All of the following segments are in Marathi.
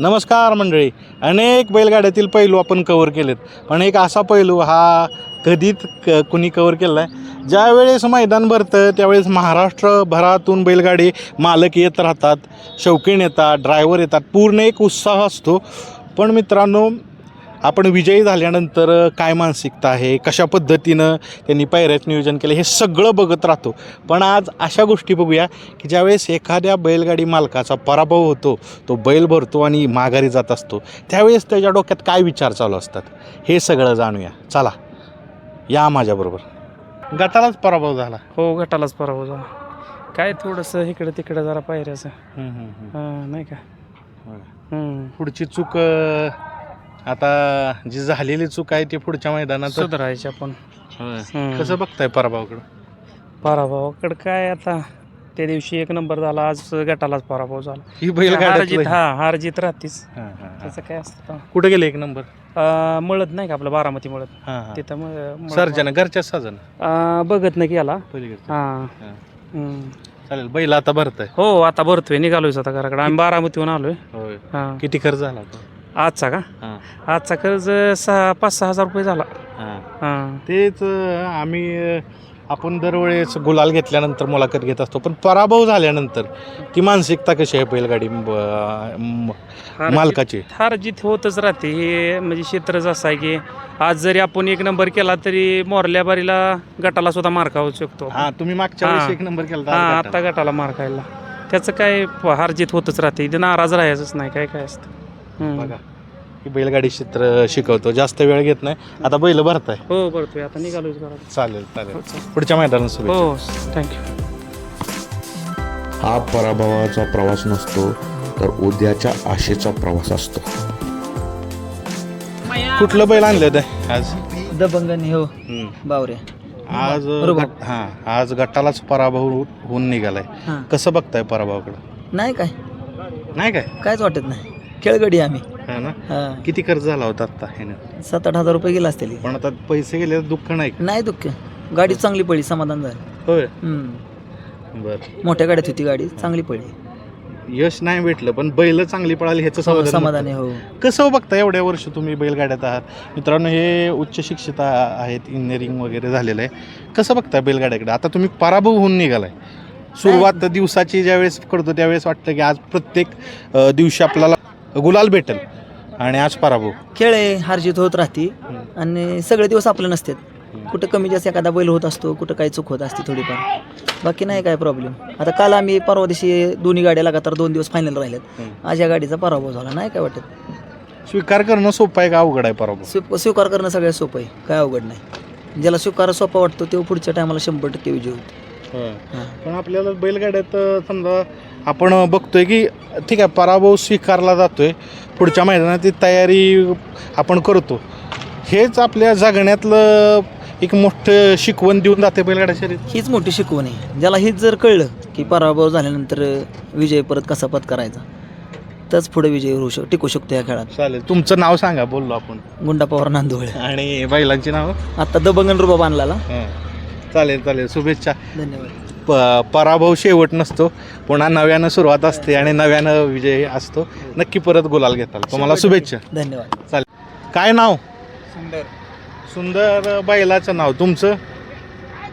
नमस्कार मंडळी. अनेक बैलगाड्यातील पैलू आपण कवर केलेत. पण एक असा पैलू हा कधीच क कुणी कवर केला आहे ज्यावेळेस मैदान भरतं त्यावेळेस महाराष्ट्रभरातून बैलगाडी मालक येत राहतात शौकीन येतात ड्रायव्हर येतात. पूर्ण एक उत्साह असतो. पण मित्रांनो आपण विजयी झाल्यानंतर काय मानसिकता आहे कशा पद्धतीनं त्यांनी पायऱ्यात नियोजन केलं हे सगळं बघत राहतो. पण आज अशा गोष्टी बघूया की ज्यावेळेस एखाद्या बैलगाडी मालकाचा पराभव होतो तो बैल भरतो आणि माघारी जात असतो त्यावेळेस त्याच्या डोक्यात काय विचार चालू असतात? हे सगळं जाणूया. चला या माझ्याबरोबर. गटालाच पराभव झाला. हो गटालाच पराभव झाला. काय थोडंसं इकडं तिकडं जरा पायऱ्याचं. नाही का. पुढची चूक आता जी झालेली चूक आहे ती पुढच्या मैदानात सुधारायची आपण. होय. हम्म. कसं बघताय पराभवाकडं? पराभवाकडं काय आता? त्या दिवशी एक नंबर झाला आज गटालाच पराभव झाला. ही हार बैलगाडी जीत हा. हार जीत राहतीच. हां. त्याचं काय असतं कुठे गेले एक नंबर? अं, मळत नाही का आपलं बारामती मळत हां हां. तिथं मग- मळत- सर्जन घरच्या साजन अं, बघत नाही पलीकडचं. हां. हां. हम्म. चालेल बैल आता भरताय. हो आता भरतोय निघालोय आता घराकडे. आम्ही बारामतीहून आलोय. होय. हां. किती खर्च झाला आजचा का? हां. आजचा कर्ज सहा पाच सहा हजार रुपये झाला. हां. हां. तेच अं, आम्ही अं, आपण दरवेळेस गुलाल घेतल्यानंतर मुलाखत घेत असतो पण पराभव झाल्यानंतर ती मानसिकता कशी आहे बैलगाडी ब- म- हार मालकाची? हार जीत होतच राहते. हे म्हणजे क्षेत्रच असं आहे की आज जरी आपण एक नंबर केला तरी मोरल्या बारीला गटाला सुद्धा मार खाऊ शकतो. हा तुम्ही मागच्या वेळेस हां. एक नंबर केला हा होता, आता गटाला मार खायला. त्याचं काय प- हार जीत होतच राहते. इथे नाराज राहायचंच नाही काय काय असतं. हम्म. बघा. ही बैलगाडी चित्र शिकवतो. जास्त वेळ घेत नाही. आता बैल भरताय. हो बरतोय आता निघालोय घरात. चालेल चालेल. पुढच्या मैदानात हो थँक्यू हा पराभवाचा प्रवास नसतो तर उद्याच्या आशेचा प्रवास असतो. कुठलं बैल आणलं ते? आज? दबंगनी हो. हम्म. बावरे. आज बरोबर. गट- हा आज गटालाच पराभव होऊन निघालाय. हां. कसं बघताय पराभवाकडं? नाही काय. नाही काय? कायच वाटत नाही. खेळगडी आम्ही. हा ना? हां. किती खर्च झाला होता आता ह्यानं? सात आठ हजार रुपये गेला असतील. पण आता पैसे गेले तर दुःख नाही नाही दुःख. गाडी चांगली पडली समाधान झालं. होय? हम्म. बर. मोठ्या गाड्यात होती गाडी चांगली पडली. यश नाही भेटलं पण बैल चांगली पळाली ह्याचं हो, समाधान समाधान. आहे हो. कसं बघता एवढ्या वर्ष तुम्ही बैलगाड्यात आहात? मित्रांनो हे उच्च शिक्षित आ- आहेत इंजिनिअरिंग वगैरे झालेलं आहे. कसं बघता बैलगाड्याकडे? आता तुम्ही पराभव होऊन निघालाय. सुरुवात दिवसाची ज्यावेळेस करतो त्यावेळेस वाटतं की आज प्रत्येक अ, दिवशी आपल्याला गुलाल भेटेल. आणि आज पराभव. खेळ आहे हारजीत होत राहते. आणि सगळे दिवस आपले नसतात. कुठं कमी जास्त एखादा बैल होत असतो कुठं काही चूक होत असते थोडीफार. बाकी नाही काय प्रॉब्लेम आता काल आम्ही परवा दिवशी दोन्ही गाड्या लगातार दोन दिवस फायनल राहिल्यात. हम्म. आज या गाडीचा पराभव झाला नाही काय वाटत? स्वीकार करणं सोपं आहे का? अवघड आहे पराभव? स्वी स्वीकार करणं सगळ्यात सोपं आहे. काय अवघड नाही. ज्याला स्वीकार सोपा वाटतो तेव्हा पुढच्या टायमाला शंभर टक्के विजय होतो. पण आपल्याला बैलगाड्यात समजा आपण बघतोय की ठीक आहे पराभव स्वीकारला जातोय. पुढच्या मैदानात ती तयारी आपण करतो. हेच आपल्या जगण्यातलं एक मोठं शिकवण देऊन जाते बैलगाड्या शरीर हीच मोठी शिकवण आहे. ज्याला हीच जर कळलं की पराभव झाल्यानंतर विजय परत कसा पत्करायचा तरच पुढे विजय होऊ शक टिकू शकतो या खेळात. चालेल. तुमचं नाव सांगा बोललो आपण. गुंडा पवार नांदोळे. आणि बैलांची नाव? आता दबंगन रुबाब आणला चालेल चालेल. शुभेच्छा. धन्यवाद. प पराभव शेवट नसतो पुन्हा नव्यानं सुरुवात असते आणि नव्यानं विजय असतो. नक्की परत गुलाल घेताल. तुम्हाला शुभेच्छा. धन्यवाद. काय नाव? सुंदर. सुंदर बैलाचं नाव. तुमचं?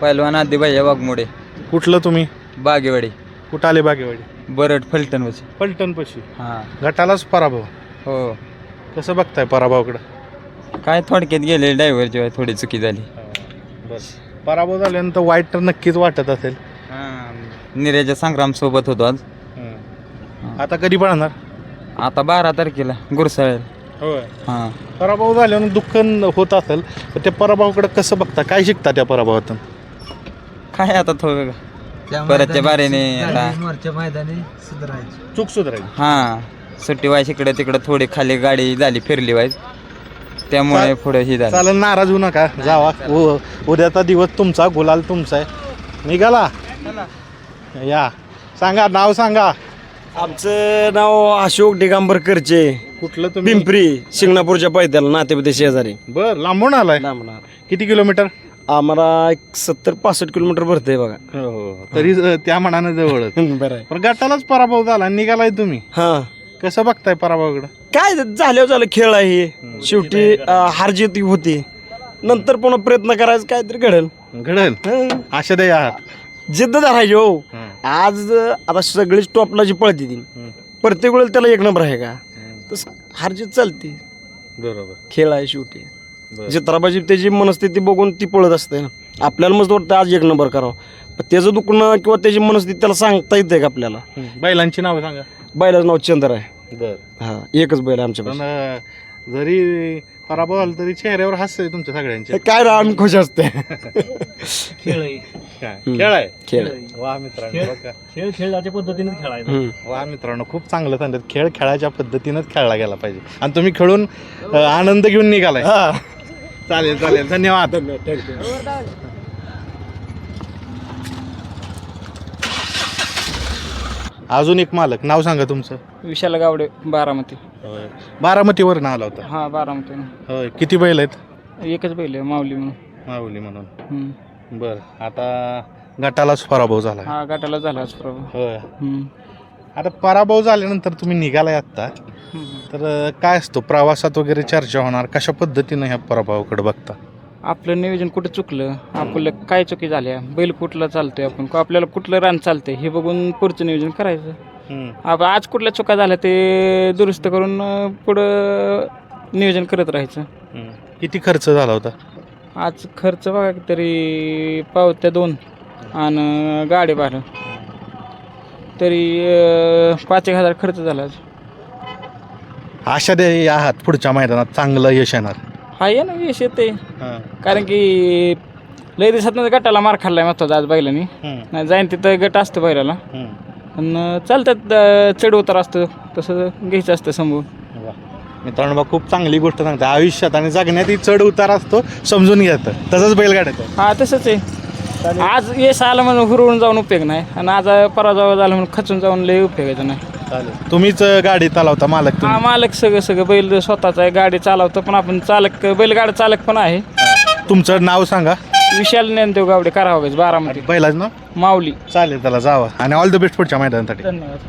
पहिलवान आधी भैया वाघमोडे. कुठलं तुम्ही? बागेवाडी. कुठं आले बागेवाडी? बरड फलटण वरची पलटण पशी हां. गटालाच पराभव. हो. कसं बघताय पराभवाकडं? काय थोडक्यात गेले ड्रायव्हर जेव्हा थोडी चुकी झाली. बस. पराभव झाल्यानंतर वाईट तर नक्कीच वाटत असेल. हां निरेजा संग्राम सोबत होतो आज. आता कधी पळणार? आता बारा तारखेला गुरसाळेल होय. हां. पराभव झाल्यानं दुःख होत असेल तर त्या पराभवाकडे कसं बघता? काय शिकता त्या पराभवातून? काय आता थोडं परतच्या बारीने आता चूक सुधारायची. हां सुट्टी व्हायची इकडे तिकडे थोडी खाली गाडी झाली फिरली व्हायची त्यामुळे पुढे ही झाली. चालेल नाराज होऊ नका. जावा. उ- उद्याचा दिवस तुमचा गुलाल तुमचा आहे. निघाला? या. सांगा नाव सांगा. आमचं नाव अशोक दिगंबर करचे कुठलं तुम्ही? पिंपरी शिंगणापूरच्या पैद्याला नातेपुते शेजारी. बर लांबून आलाय. लांबणार किती किलोमीटर? आम्हाला एक सत्तर पासष्ट किलोमीटर भरते बघा. हो तरी ज- त्या मनानं जवळ बरं आहे. पण गटालाच पराभव झाला. निघालाय तुम्ही. हा. कसं बघताय पराभवाकडं? काय झाल्यावर झालं खेळ आहे हे. शेवटी हारजीत होती. नंतर पुन्हा प्रयत्न करायचं काहीतरी घडेल. घडल. हं. आशा द्या आहात जिद्द धरायची हो. आज आता सगळीच टॉपला जी पळते ती. प्रत्येक वेळेला त्याला एक नंबर आहे का? तस हारजीत चालते. बरोबर. खेळ आहे शेवटी. बरं. चित्राबाजी त्याची मनस्थिती बघून ती पळत असते. ना आपल्याला मस्त वाटतं आज एक नंबर करावं. पण त्याचं दुखणं किंवा त्याची मनस्थिती त्याला सांगता येते का आपल्याला. बैलांची नावं सांगा. बैलाचं नाव चंद्र आहे. बर. हा एकच बैल आहे आमच्या अं, जरी पराभव झाला तरी चेहऱ्यावर हास्य आहे तुमच्या सगळ्यांच्या काय रा आम्ही खुश असते. काय? हं. खेळ आहे? खेळ. वा मित्रांनो बघा. खेळ खेळाच्या पद्धतीनेच खेळायचा. हं. वा मित्रांनो खूप चांगलं सांगतात. खेळ खेळाच्या पद्धतीनंच खेळला गेला पाहिजे. आणि तुम्ही खेळून अं, आनंद घेऊन निघालाय. हा. चालेल चालेल. धन्यवाद. अजून एक मालक नाव सांगा तुमचं. विशाल गावडे बारामती. बारामतीवरून आला होता. हा बारामती होय किती बैल आहेत? एकच बैल आहे माऊली म्हणून. माऊली म्हणून. हम्म. बर आता गटालाच पराभव झाला. हा गटाला झाला प्रभू होय. हम्म. आता पराभव झाल्यानंतर तुम्ही निघालाय आत्ता. हम्म. तर अं, काय असतो प्रवासात वगैरे चर्चा होणार? कशा पद्धतीनं ह्या पराभवाकडे बघता? आपलं नियोजन कुठं चुकलं? आपलं काय चुकी झाल्या? बैल कुठला चालतोय आपण? का आपल्याला कुठलं रान चालतंय? हे बघून पुढचं नियोजन करायचं. आप आज कुठल्या चुका झाल्या ते दुरुस्त करून अं, पुढं नियोजन करत राहायचं. किती खर्च झाला होता? आज खर्च बघा तरी पावत्या दोन आणि गाडी भाडं तरी अं, पाच एक हजार खर्च झाला आज. आशा दे आहात पुढच्या मैदानात. चांगलं यश येणार. हा ये ना यश येते कारण की लय दिवसात गटाला मार खाल्लाय महत्त्वाचा आज बैलांनी. नाही जाईन तिथं गट असतं बैलाला. पण चालतात चढ उतार असतं. तसं घ्यायचं असतं समोर. मित्रांनो बा खूप चांगली गोष्ट सांगते. आयुष्यात आणि जगण्यात ही चढ उतार असतो समजून घ्यायचं तसंच बैलगाड्याचं हा तसंच आहे. आज यश आलं म्हणून हुरवून जाऊन उपयोग नाही. आणि आज पराजय झाला म्हणून खचून जाऊन लय उपयोगाचं नाही. चालेल. तुम्हीच गाडी चालवता मालक हा तुम्ही मालक सगळं सगळं. बैल स्वतःचा आहे गाडी चालवतो पण आपण चालक बैलगाडा चालक पण आहे. तुमचं नाव सांगा. विशाल ज्ञानदेव गावडे करावं बारामती. बैलाच नाव? माऊली. चालेल त्याला जावा. आणि ऑल द बेस्ट पुढच्या मैदानासाठी. धन्यवाद.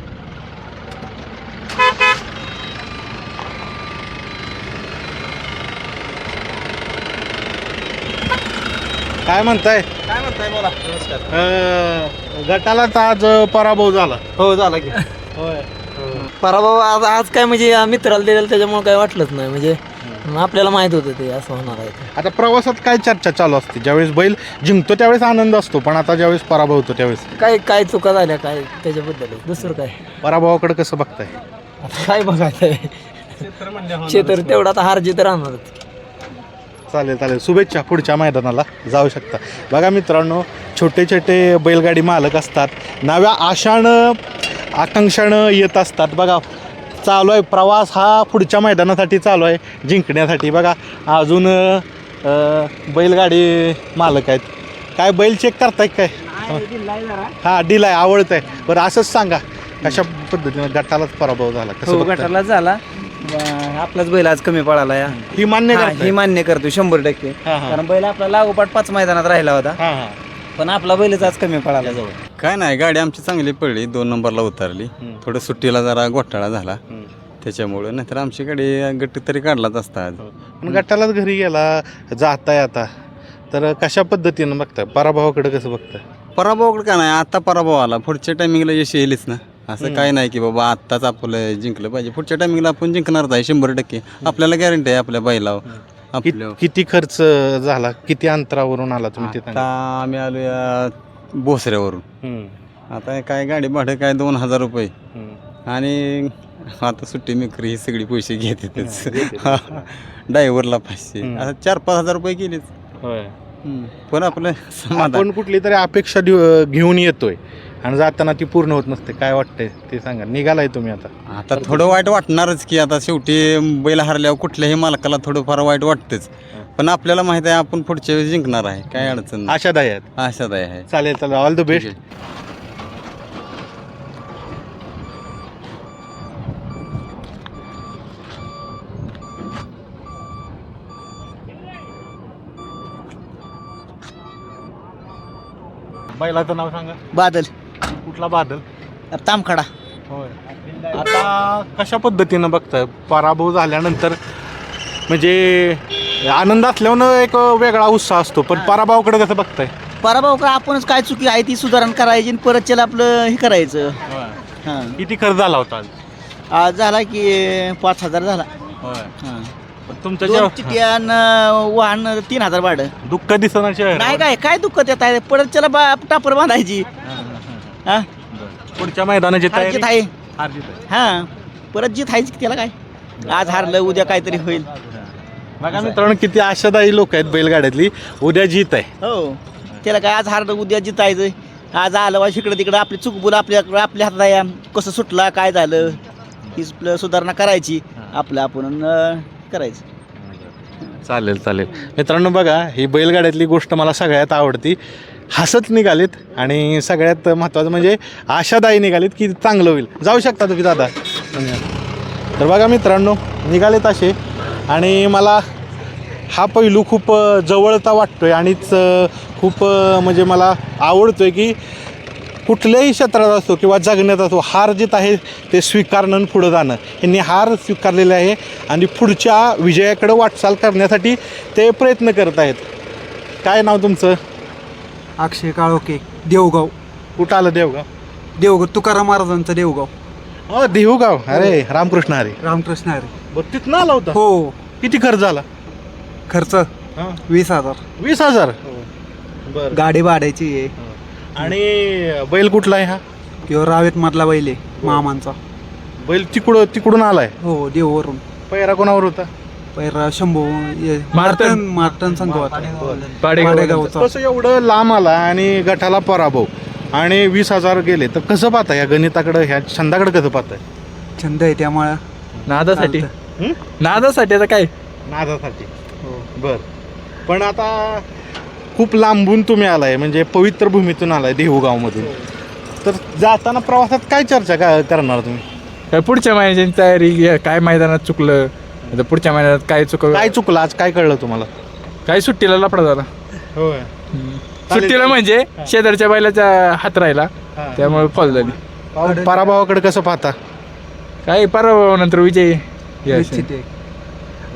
काय म्हणताय? काय म्हणताय बोला. अं, गटालाच आज पराभव झाला. हो झाला की. होय. पराभव आज आज काय म्हणजे या मित्राला दिलेलं त्याच्यामुळे काय वाटलंच नाही. म्हणजे आपल्याला माहीत होतं ते असं होणार आहे ते. आता प्रवासात काय चर्चा चालू असते? ज्यावेळेस बैल जिंकतो त्यावेळेस आनंद असतो पण आता ज्यावेळेस पराभव होतो त्यावेळेस? काय काय चुका झाल्या काय त्याच्याबद्दल? दुसरं काय? पराभवाकडे कसं बघताय? आता काय बघायचं आहे क्षेत्र तेवढा आता हार जित राहणारच. चालेल चालेल. शुभेच्छा पुढच्या मैदानाला. जाऊ शकता. बघा मित्रांनो छोटे छोटे बैलगाडी मालक असतात. नव्या आशानं आकांक्षानं येत असतात. बघा चालू आहे. प्रवास हा पुढच्या मैदानासाठी चालू आहे. जिंकण्यासाठी. बघा अजून बैलगाडी मालक आहेत. काय बैल चेक करताय काय? हा डील आहे आवडत आहे बरं असंच सांगा. कशा पद्धतीनं गटालाच पराभव झाला? कसं हो? गटाला झाला. ब- आपलाच बैल आज कमी पळाला या. ही मान्य हा, करताय? हे मान्य करतो शंभर टक्के. हा, हा. कारण बैल आपला लागोपाठ पाच मैदानात राहिला होता. हा हा. पण आपला बैलच आज कमी पळाला. काय नाही गाडी आमची चांगली पडली दोन नंबरला उतरली. हम्म. थोडं सुट्टीला जरा घोटाळा झाला. हम्म. त्याच्यामुळं नाहीतर आमची गाडी गट तरी काढलाच असता आज. पण गटालाच घरी गेला जाताय आता. तर कशा पद्धतीनं बघताय? पराभवाकडे कसं बघताय? पराभवाकडे काय नाही आता पराभव आला. पुढच्या टायमिंगला यश येईलच ना. असं काय नाही की बाबा आत्ताच आपलं जिंकलं पाहिजे. पुढच्या टायमिंगला आपण जिंकणारच आहे शंभर टक्के. आपल्याला गॅरंटी आहे आपल्या बैलावर. कित- आपल्या किती खर्च झाला? किती अंतरावरून आला तुम्ही ते आता सांगा. आम्ही आलो या भोसऱ्यावरून हम्म, आता काय गाडी भाडं काय दोन हजार रुपये. हम्म. आणि आता सुट्टी मेकरी ही सगळी पैसे घेतातच. घेतात. ड्रायव्हरला पाचशे हम्म. आता चार पाच हजार रुपये गेलेच होय. पण आपलं समाधान. आपण कुठली तरी अपेक्षा देऊ- घेऊन येतोय. आणि जाताना ती पूर्ण होत नसते. काय वाटतंय ते सांगा. निघालाय तुम्ही आता. आता थोडं वाईट वाटणारच की आता शेवटी बैल हरल्यावर कुठल्याही मालकाला थोडंफार वाईट वाटतंच. पण आपल्याला माहीत आहे आपण पुढच्या वेळेस जिंकणार आहे. काय अडचण नाही. आशादायी आहेत. आशादायी आहे. चालेल चालेल. All the best. बैलाचं नाव सांगा. बादल. कुठला बादल तामखडा. आता कशा पद्धतीनं बघताय? पराभव झाल्यानंतर म्हणजे आनंद असल्यानं एक वेगळा उत्साह असतो पण पराभवाकडे कसं बघताय? पराभव का आपणच काय चुकी आहे ती सुधारण करायची आणि परत त्याला आपलं हे करायचं. हां. किती खर्च झाला होता आज? आज झाला की पाच हजार झाला. हां. पण तुमचं दोन जे चिठ्ठ्या आणि वाहन तीन हजार भाडं. दुःख दिसणार नाही काय काय दुःख देत आहे? परत त्याला बा टापर बांधायची. हा? पुढच्या मैदानाची हार तयारी? जीत आहे. हार जीत आहे. हा. परत जीत आहेच की त्याला काय? आज हारलं उद्या काहीतरी होईल. बघा मित्रांनो किती आशादायी लोक आहेत बैलगाड्यातली. उद्या जीत आहे. हो. त्याला काय आज हारलं उद्या जितायचं आज आलं वाज इकडं तिकडं आपली चुकबुल आपल्या आपल्या हातात आहे. कसं सुटला काय झालं ही आपलं सुधारणा करायची. आपलं आपण करायचं. चालेल चालेल. मित्रांनो बघा ही बैलगाड्यातली गोष्ट मला सगळ्यात आवडती. हसत निघालीत आणि सगळ्यात महत्त्वाचं म्हणजे आशादायी निघालीत की चांगलं होईल. जाऊ शकता तुम्ही दादा. तर बघा मित्रांनो निघालेत असे. आणि मला हा पैलू खूप जवळता वाटतो आहे आणिच खूप म्हणजे मला आवडतो आहे की कुठल्याही क्षेत्रात असो किंवा जगण्यात असतो हार जित आहे ते स्वीकारणं आणि पुढं जाणं. यांनी हार स्वीकारलेले आहे आणि पुढच्या विजयाकडे वाटचाल करण्यासाठी ते प्रयत्न करत आहेत. काय नाव तुमचं? अक्षय काळोखे देवगाव. कुठं आलं देवगाव? देवगाव तुकाराम महाराजांचं देवगाव. हो देहूगाव अरे रामकृष्ण अरे रामकृष्ण हरी. बरं तिथनं आला होता? हो. किती खर्च झाला? खर्च? हां. वीस हजार. वीस हजार? बरं. गाडी भाड्याची आहे. आणि बैल कुठला आहे हा? किंवा रावेत मधला बैल आहे मामांचा. बैल तिकडं तिकडून आलाय? हो देववरून. पैरा कोणावर होता? पैरा शंभू ये- मार्टन मार्टन पाडेगावचा पाडेगावचा. कसं एवढं लांब आला आणि गटाला पराभव आणि वीस हजार गेले तर कसं पाहताय या गणिताकडं ह्या छंदाकडे कसं पाहताय? छंद आहे त्यामुळं. नादासाठी. हं? नादासाठी आता काय? नादासाठी. बर. पण आता खूप लांबून तुम्ही आलाय म्हणजे पवित्र भूमीतून आलाय देहूगावमधून. तर जाताना प्रवासात काय चर्चा का करणार तुम्ही? काय पुढच्या महिन्याची तयारी घ्या, काय मैदानात चुकलं? आता पुढच्या महिन्यात काय चुकलं? काय चुकलं? आज काय कळलं तुम्हाला? काय सुट्टीला लफडा झाला? होय. सुट्टीला म्हणजे शेजारच्या बैलाच्या हात राहिला त्यामुळे फॉल झाली. पराभवाकडे कसं पाहता? काय पराभव नंतर विजय आहे.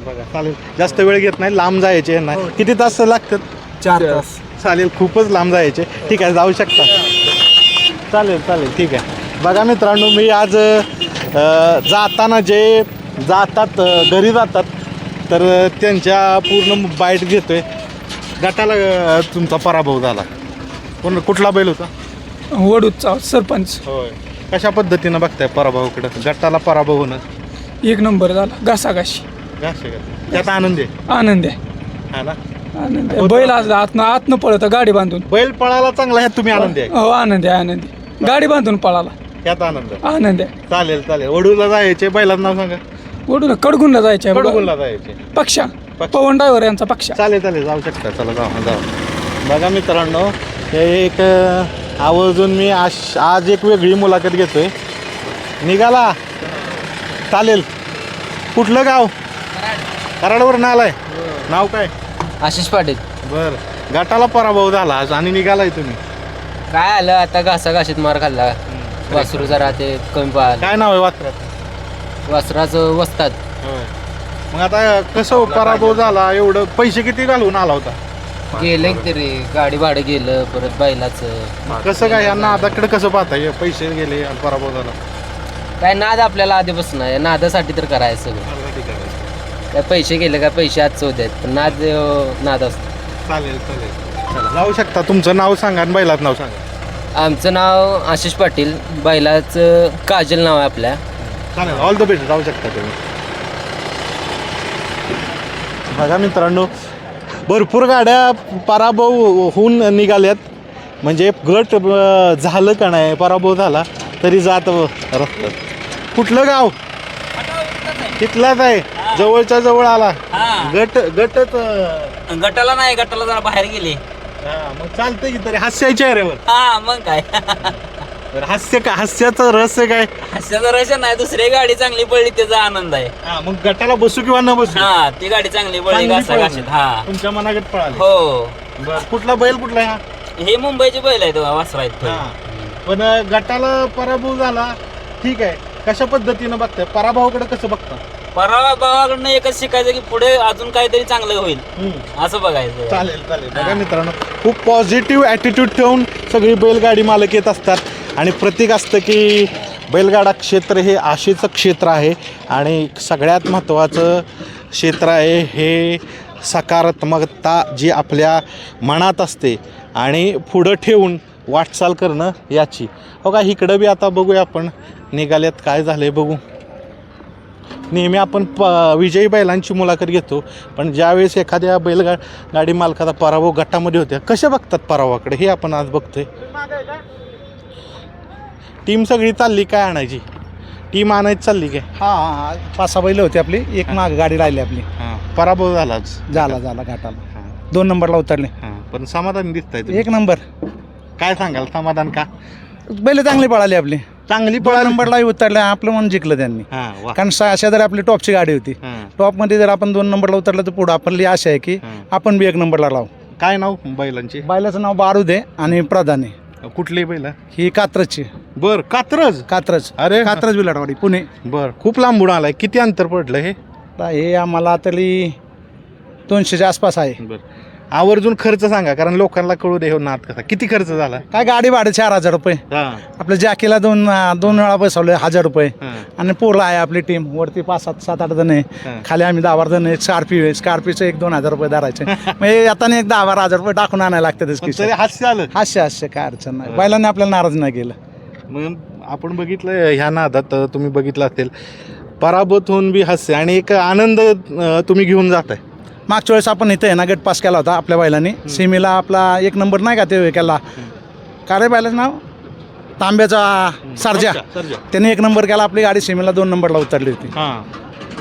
बघा चालेल. जास्त वेळ घेत नाही लांब जायचे नाही किती तास लागतात? चार तास. चालेल खूपच लांब जायचे. ठीक आहे जाऊ शकता. चालेल चालेल. ठीक आहे. बघा मित्रांनो मी आज अ, जाताना जे जातात घरी जातात. तर त्यांच्या पूर्ण बाईट घेतोय. गटाला अ, तुमचा पराभव झाला. कोण कुठला बैल होता? वडूचा सरपंच. होय. कशा पद्धतीनं बघताय पराभवाकडं? गटाला पराभव होणं? एक नंबर झाला. घासाघाशी. घासे? त्यात आनंद आहे? आनंद आहे. हा ना? आनंद आहे. बैल आज आतनं आतनं पळत गाडी बांधून. बैल पळाला चांगला ह्यात तुम्ही आनंदी आहे. हो आनंद आहे आनंद आहे. गाडी बांधून पळाला. ह्यात आनंद आनंद आहे. चालेल चालेल. वडूला जायचे. बैलाचं नाव सांगा. वडून कडगुंडला जायचं आहे जायचे पक्षा. पक्ष. पवन ड्रायव्हर यांचा पक्षा. चालेल चालेल जाऊ शकता. चला जाऊ जाऊ. बघा मित्रांनो हे एक अ, आवर्जून मी आज आज एक वेगळी मुलाखत घेतोय. निघाला. चालेल. कुठलं गाव? कराडवरून आलाय. नाव काय? आशिष पाटील. बर. गटाला पराभव झाला आज आणि निघालाय तुम्ही. काय आलं? आता घासाघाशीत मार खाल्ला. वासरू जरा ते कमी पाहिलं काय नाव आहे वासरात वासराचं वसतात. मग आता कसं पराभव झाला? एवढं पैसे किती घालून आला होता? गेलं तरी. गाडी भाडं गेलं परत बैलाचं. कसं काय? यांना आताकडे कसं पाहताय पैसे गेले आणि पराभव झाला. काय नाद आपल्याला आधीपासून आहे. नादासाठी तर करायचं सगळं. काय पैसे गेले काय पैसे आजचं होते पण नाद अं, नाद असतो. चालेल चालेल. चला जाऊ शकता. तुमचं नाव सांगा आणि बैलाचं नाव सांगा. आमचं नाव आशिष पाटील. बैलाचं काजल नाव आहे आपल्या. चालेल ऑल द बेस्ट जाऊ शकता तुम्ही. बघा मित्रांनो भरपूर गाड्या पराभव होऊन निघाल्यात. म्हणजे गट झालं का नाही पराभव झाला तरी जात रस्त्यात. कुठलं गाव? तिथलाच आहे. जवळच्या जवळ आला. गट गटच गटाला नाही गटाला जरा बाहेर गेले. हा, मग चालतंय की तरी हास्याच्या चेहऱ्यावर. हा मग काय. हास्य का हास्याचं रहस्य काय? हास्याचा रश नाही दुसरी गाडी चांगली पडली त्याचा आनंद आहे. हा, मग गटाला बसू किंवा न बसू? हा ती गाडी चांगली पडली चांगली घासा पळाली. घाशीत हा. तुमच्या मनागत पळाले. हो. बर कुठला बैल कुठला आहे हे? मुंबईचे बैल आहेत वासरा आहेत हा. पण अं, गटाला पराभव झाला ठीक आहे. कशा पद्धतीनं बघताय? पराभवाकडे कसं बघता? पराभवाकडनं एकच शिकायचं की पुढे अजून काहीतरी चांगलं होईल. असं बघायचं. चालेल चालेल. बघा मित्रांनो खूप पॉझिटिव्ह ॲटिट्यूड ठेवून सगळी बैलगाडी मालक येत असतात. आणि प्रतीक असतं की बैलगाडा क्षेत्र हे आशेचं क्षेत्र आहे आणि सगळ्यात महत्त्वाचं क्षेत्र आहे हे सकारात्मकता जी आपल्या मनात असते आणि पुढं ठेवून वाटचाल करणं याची. हो का इकडं बी आता बघूया आपण निघाल्यात काय झालं आहे बघू. नेहमी आपण प विजयी बैलांची मुलाखत घेतो पण ज्यावेळेस एखाद्या बैलगा गाडी मालकाचा पराभव गटामध्ये होत्या कशा बघतात पराभवाकडे? हे आपण आज बघतोय. टीम सगळी चालली काय आणायची? टीम आणायची चालली काय? हा हा पाच सहा बैल होती आपली. एक माग गाडी राहिली आपली. हां. पराभव झालाच झाला झाला घाटाला. हां. दोन नंबरला उतरले. हां. पण समाधान दिसतंय तुम्ही. एक नंबर. काय सांगाल समाधान का? बैल चांगली पळाली आपली. चांगली दोन पळाली. नंबरलाही उतरले. आपलं मन जिंकलं त्यांनी. हां वा. कारण सा- शेजारी आपली टॉपची गाडी होती. हां. टॉपमध्ये जर आपण दोन नंबरला उतरलं तर पुढं आपली आशा आहे की हां. आपण बी एक नंबरला लावू काय नाव बैलांचे? बैलाचं नाव बारूद आहे आणि प्रधान. आहे कुठली बैल? ही कात्रजची. बर कात्रज? कात्रज. अरे. कात्रज बिलाटवाडी पुणे. बर. खूप लांबून आलाय. किती अंतर पडलं हे? आता हे आम्हाला तरी दोनशेच्या आसपास आहे. बर. आवर्जून खर्च सांगा कारण लोकांना कळू दे हो नाद कसा. किती खर्च झाला? काय गाडी भाडे चार हजार रुपये. हां. आपल्या जॅकीला दोन दोन वेळा बसवले हजार रुपये. हां. आणि पोरला आहे आपली टीम वरती पाच सात सात आठ जण आहे. खाली आम्ही दहा बारा जण आहे. स्कॉर्पिओ आहे. स्कॉर्पिओचं एक दोन हजार रुपये धरायचे. म्हणजे आता एक दहा बारा हजार रुपये टाकून आणायला लागतात पण तरी हास्य आलं हास्य हास्य काय अडचण नाही. बैलांनी आपल्याला नाराज नाही केलं. मग आपण बघितलं ह्या नादात अ, तुम्ही बघितलं असेल. पराभूत होऊन बी हास्य आणि एक आनंद अ, तुम्ही घेऊन जाताय. मागच्या वेळेस आपण इथं ना गट पास केला होता आपल्या बैलांनी. सीमेला आपला एक नंबर नाही का ते केला? का रे बैलाचं नाव? तांब्याचा सर्जा. त्याने एक नंबर केला आपली गाडी सीमेला दोन नंबरला उतरली होती. हां.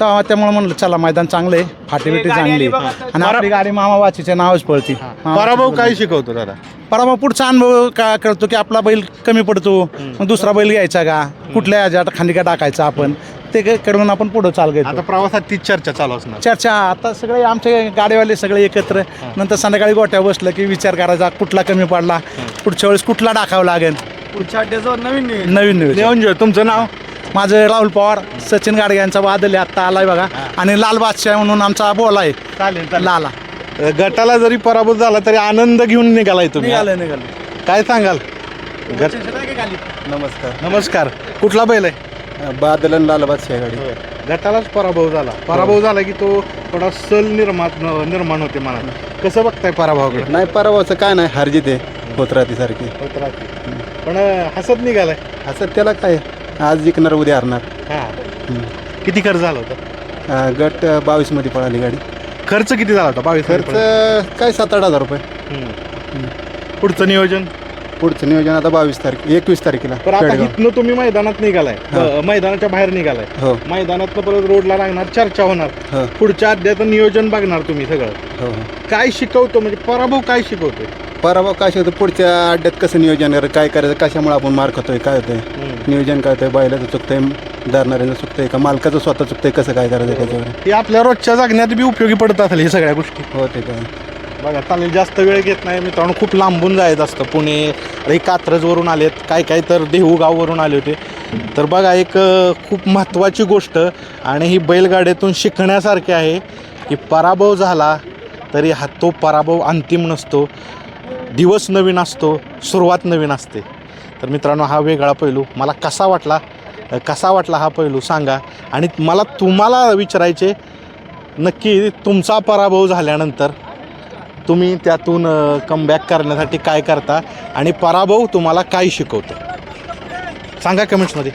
तेव्हा त्यामुळे म्हणलं चला मैदान चांगलं आहे. फाटी बिटी चांगली आहे. आणि आपली गाडी मामा वाचीच्या नावच पळती. पराभव काय शिकवतो दादा? पराभव पुढचा अनुभव का कळतो की आपला बैल कमी पडतो मग दुसरा बैल घ्यायचा का? कुठल्या ह्याच्यात खांडिका टाकायचा आपण? ते क- करून आपण पुढं चाल आता प्रवासात तीच चर्चा चालू असणार. चर्चा आता सगळे आमचे गाडीवाले सगळे एकत्र. नंतर संध्याकाळी गोट्या बसलं की विचार करायचा कुठला कमी पडला? पुढच्या वेळेस कुठला टाकावं लागेल? पुढच्या अड्ड्याचं नवीन नवीन जे तुमचं नाव? माझं राहुल पवार सचिन गाडगे यांचा वादल आहे आत्ता आलाय बघा. आणि लाल बादशाह म्हणून आमचा बोला आहे. चालेल लाला. गटाला जरी पराभूत झाला तरी आनंद घेऊन निघालाय तुम्ही निघालं निघालं काय सांगाल? गट नमस्कार. नमस्कार. कुठला बैल आहे? बादलन लालबाद गाडी. गटालाच पराभव झाला. पराभव झाला की तो थोडा सल निर्माण निर्माण होते मनात. कसं बघताय पराभवाकडे नाही पराभवाचं काय नाही हारजीत आहे होत राहते सारखी राहते. पण अ, हसत निघालाय. असं त्याला काय? आज जिंकणार उद्या हारणार. हा. किती खर्च झाला होता? अं, गट बावीसमध्ये पळाली गाडी. खर्च किती झाला होता? बावीस खर्च काय सात आठ हजार रुपये. पुढचं नियोजन? पुढचं नियोजन आता बावीस तारीख एकवीस तारखेला तर आता पेडगाव. इथनं तुम्ही मैदानात निघालाय. मैदानाच्या बाहेर निघालाय. हो. मैदानात परत रोडला लागणार चर्चा होणार. हो. पुढच्या अध्यायात नियोजन बघणार तुम्ही सगळं. हो हो. काय शिकवतो म्हणजे पराभव काय शिकवतोय? पराभव काय होतं पुढच्या अड्ड्यात कसं नियोजन करायचं काय करायचं कशामुळे आपण मार खातोय काय होतंय? नियोजन काय होतंय बैलाचं चुकतंय धरणाऱ्याचं चुकतंय का मालकाचं स्वतः चुकतंय कसं काय करायचं त्याच्यावर? हे आपल्या रोजच्या जगण्यात बी उपयोगी पडत असेल हे सगळ्या गोष्टी. हो ते काय बघा चालेल जास्त वेळ घेत नाही मित्रांनो खूप लांबून जायचं असतं. पुणे हे कात्रजवरून आलेत काय काय तर देहूगाववरून आले होते. तर बघा एक अ, खूप महत्त्वाची गोष्ट आणि ही बैलगाड्यातून शिकण्यासारखी आहे की पराभव झाला तरी हा तो पराभव अंतिम नसतो. दिवस नवीन असतो सुरुवात नवीन असते. तर मित्रांनो हा वेगळा पैलू मला कसा वाटला? कसा वाटला हा पैलू सांगा. आणि मला तुम्हाला विचारायचे नक्की तुमचा पराभव झाल्यानंतर तुम्ही त्यातून कमबॅक करण्यासाठी काय करता? आणि पराभव तुम्हाला काय शिकवतो? सांगा कमेंट्समध्ये